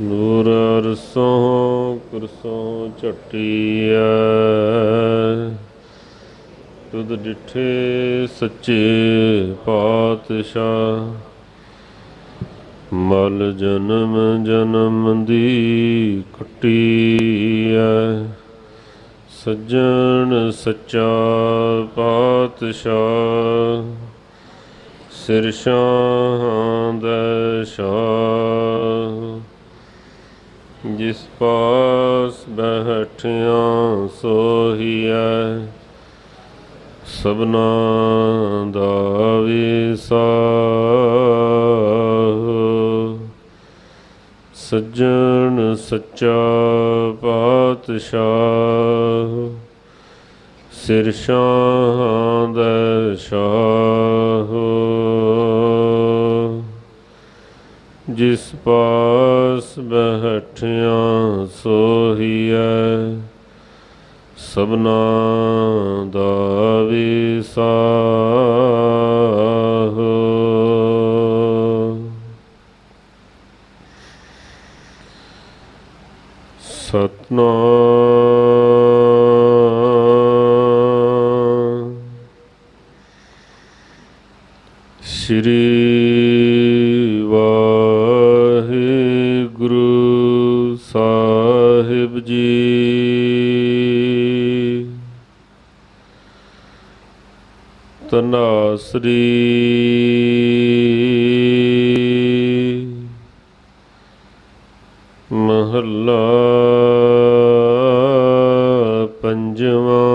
ਨੂਰ ਅਰਸੋਂ ਕੁਰਸੋਂ ਝਟੀਐ। ਤੁਧ ਡਿਠੇ ਸੱਚੇ ਪਾਤਸ਼ਾਹ, ਮਲ ਜਨਮ ਜਨਮ ਦੀ ਕਟੀਐ ਸੱਜਣ ਸੱਚਾ ਪਾਤਸ਼ਾਹ, ਸਿਰ ਸ਼ਾਹਾਂ ਦਾ ਸ਼ਾਹ ਜਿਸ ਪਾਸ ਬੈਠਿਆ ਸੋਹੀਐ ਸਭਨਾ ਦਾ ਵਿਸਾਹ। ਸੱਜਣ ਸੱਚਾ ਪਾਤਸ਼ਾਹ, ਸਿਰ ਸ਼ਾਹਾਂ ਦਾ ਸ਼ਾਹ। ਜਿਸ ਪਾਸ ਬਹਿ ਸਭਨਾ ਦਾ ਵਿਸਾਹ। ਸਤਨਾਮ। ਸ਼੍ਰੀ ਵਾਹਿਗੁਰੂ। ਤਨਾਸਰੀ ਮਹੱਲਾ ਪੰਜਵਾਂ।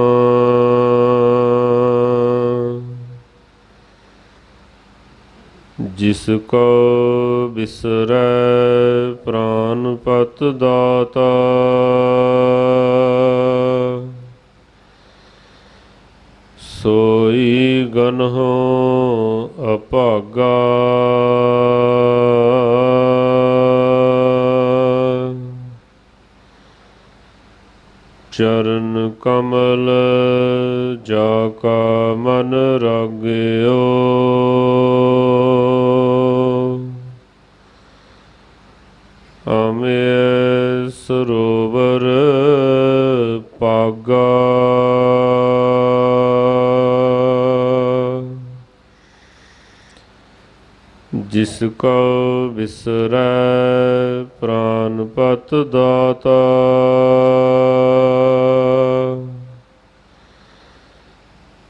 ਜਿਸ ਕੋ ਬਿਸਰੈ ਪ੍ਰਾਨ ਪਤ ਦਾਤਾ ਸੋਈ ਗਨਹੁ ਅਭਾਗਾ ਚਰਨ ਕਮਲ ਜਾ ਕਾ ਮਨ ਰਾਗਿਓ। ਅਮੇ ਸਰੋਵਰ ਪਾਗਾ। ਜਿਸ ਕੋ ਵਿਸਰੈ ਪ੍ਰਾਨ ਪਤ ਦਾਤਾ।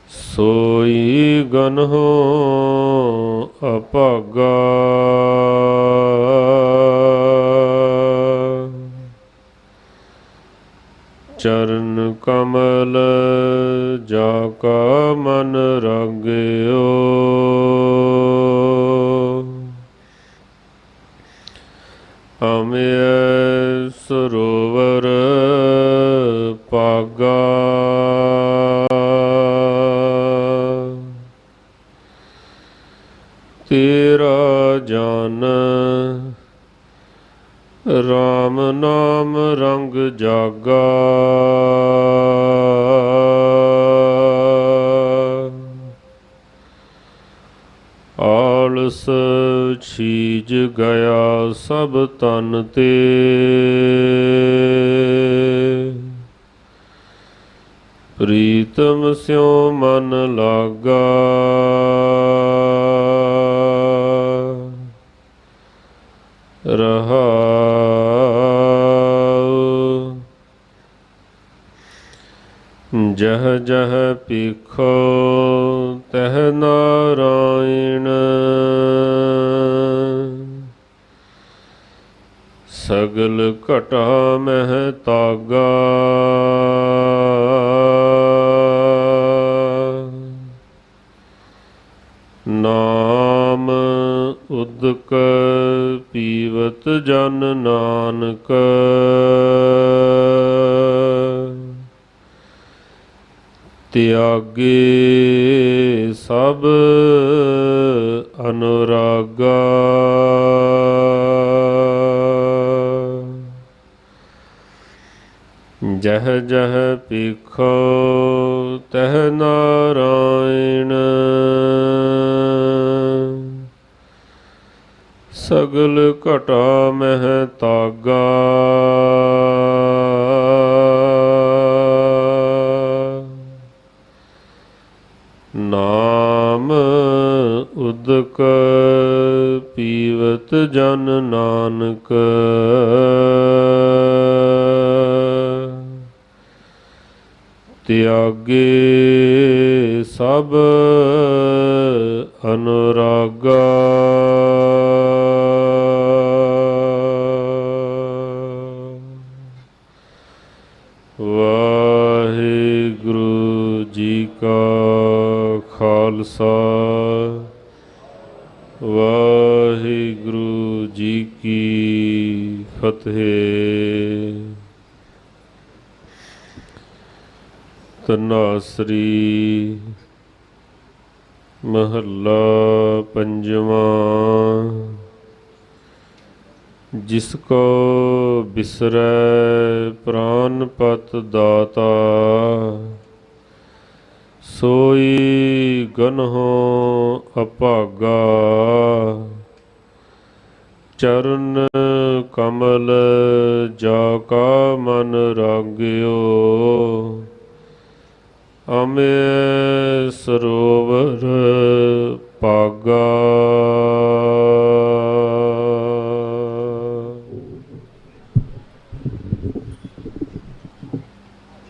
ਸੋਈ ਗਨਹੁ ਅਭਾਗਾ। ਚਰਨ ਕਮਲ ਜਾ ਕਾ ਮਨ ਰਾਗਿਓ। ਅਮੇ ਸਰੋਵਰ ਪਾਗਾ। ਤੇਰਾ ਜਨ RAM ਨਾਮ ਰੰਗ ਜਾਗਾ। ਆਲਸ ਛੀਜ ਗਿਆ ਸਭ ਤਨ ਤੇ। ਪ੍ਰੀਤਮ ਸਿਉ ਮਨ ਲਾਗਾ। ਰਹਾਉ। ਜਹ ਜਹ ਪੀਖੋ ਤਹ ਨਾਰਾਇਣ ਸਗਲ ਘਟਾ ਮਹਿ ਤਾਗਾ ਨਾਮ ਉਦਕ ਪੀਵਤ ਜਨ ਨਾਨਕ। ਤਿਆਗੇ ਸਭ ਅਨੁਰਾਗਾ। ਜਹ ਜਹ ਪੀਖੋ ਤਹ ਨਾਰਾਇਣ। ਸਗਲ ਘਟਾ ਮਹਿ ਤਾਗਾ ਨਾਮ ਉਦਕ ਪੀਵਤ ਜਨ ਨਾਨਕ। ਤਿਆਗੇ ਸਭ ਅਨੁਰਾਗਾ। ਵਾਹਿਗੁਰੂ ਜੀ ਕਾ ਖਾਲਸਾ। ਵਾਹਿਗੁਰੂ ਜੀ ਕੀ ਫਤਿਹ। ਤਨਾਸਰੀ ਮਹੱਲਾ ਪੰਜਵਾਂ, ਜਿਸ ਕੋ ਬਿਸਰੈ ਪ੍ਰਾਨ ਪਤ ਦਾਤਾ, ਸੋਈ ਗਨਹੁ ਅਪਾਗਾ ਚਰਨ ਕਮਲ ਜਾ ਕਾ ਮਨ ਰਾਗਿਓ। ਅਮੇ ਸਰੋਵਰ ਪਾਗਾ